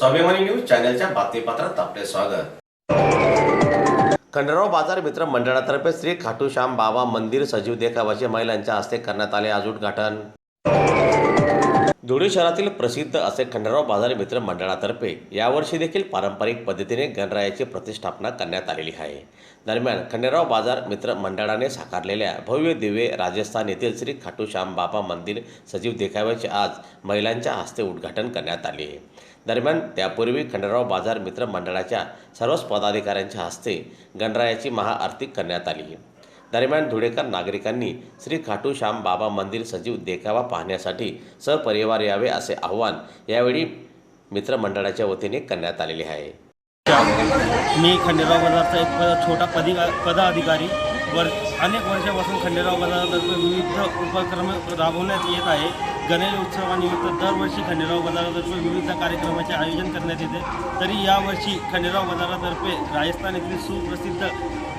स्वाभिमानी न्यूज चॅनलच्या बातमीपत्रात आपले स्वागत. खंडराव बाजार मित्र मंडळातर्फे श्री खाटूश्याम बाबा मंदिर सजीव देखावाचे महिलांच्या हस्ते करण्यात आले आज उद्घाटन. धुळे शहरातील प्रसिद्ध असे खंडराव बाजार मित्र मंडळातर्फे यावर्षी देखील पारंपरिक पद्धतीने गणरायाची प्रतिष्ठापना करण्यात आलेली आहे. दरम्यान खंडेराव बाजार मित्र मंडळाने साकारलेल्या भव्य दिव्य राजस्थान येथील श्री खाटूश्याम बाबा मंदिर सजीव देखाव्याचे आज महिलांच्या हस्ते उद्घाटन करण्यात आले. दरम्यान त्यापूर्वी खंडेराव बाजार मित्र मंडळाच्या सर्वच पदाधिकाऱ्यांच्या हस्ते गणरायाची महाआरती करण्यात आली. दरम्यान धुळेकर नागरिकांनी श्री खाटू श्याम बाबा मंदिर सजीव देखावा पाहण्यासाठी सहपरिवार यावे असे आव्हान यावेळी मित्रमंडळाच्या वतीने करण्यात आलेले आहे. मी खंडेराव बाजारचा एक छोटा पदी पदाधिकारी. वर अनेक वर्षापासून खंडेराव बाजारातर्फे विविध उपक्रम राबवण्यात येत आहे. गणेश उत्सवानिमित्त दरवर्षी खंडेराव बाजारातर्फे विविध कार्यक्रमाचे आयोजन करण्यात येते. तरी यावर्षी खंडेराव बाजारातर्फे राजस्थान येथील सुप्रसिद्ध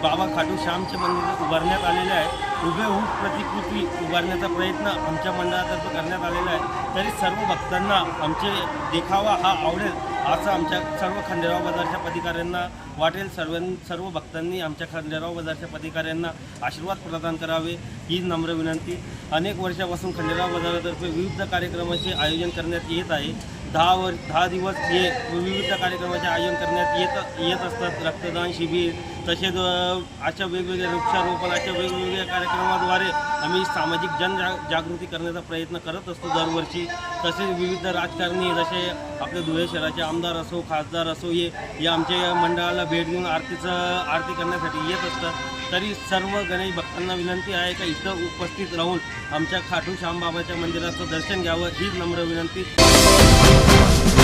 बाबा खाटू श्यामचे मंदिर उभारण्यात आलेले आहे. हुबेहूब प्रतिकृती उभारण्याचा प्रयत्न आमच्या मंडळातर्फे करण्यात आलेला आहे. तरी सर्व भक्तांना आमचे देखावा हा आवडेल असं आमच्या सर्व खंडेराव बाजारच्या पदाधिकाऱ्यांना वाटेल. सर्व सर्व भक्तांनी आमच्या खंडेराव बाजारच्या पदाधिकाऱ्यांना आशीर्वाद प्रदान करावे ही नम्र विनंती. अनेक वर्षापासून खंडेराव बाजारातर्फे विविध कार्यक्रमाचे आयोजन करण्यात येत आहे. दहा वर दहा दिवस हे विविध कार्यक्रमाचे आयोजन करण्यात येत येत असतात. रक्तदान शिबिर तसेच अशा वेगवेगळ्या वृक्षारोपण अशा वेगवेगळ्या कार्यक्रमाद्वारे आम्ही सामाजिक जनजा जागृती करण्याचा प्रयत्न करत असतो दरवर्षी. तसेच विविध राजकारणी जसे आपले धुळे शहराचे आमदार असो खासदार असो हे या आमच्या मंडळाला भेट देऊन आरतीचं आरती करण्यासाठी येत असतात. तरी सर्व गणेश भक्तांना विनंती आहे का इथं उपस्थित राहून आमच्या खाटू श्यामबाबाच्या मंदिराचं दर्शन घ्यावं हीच नम्र विनंती. Thank you.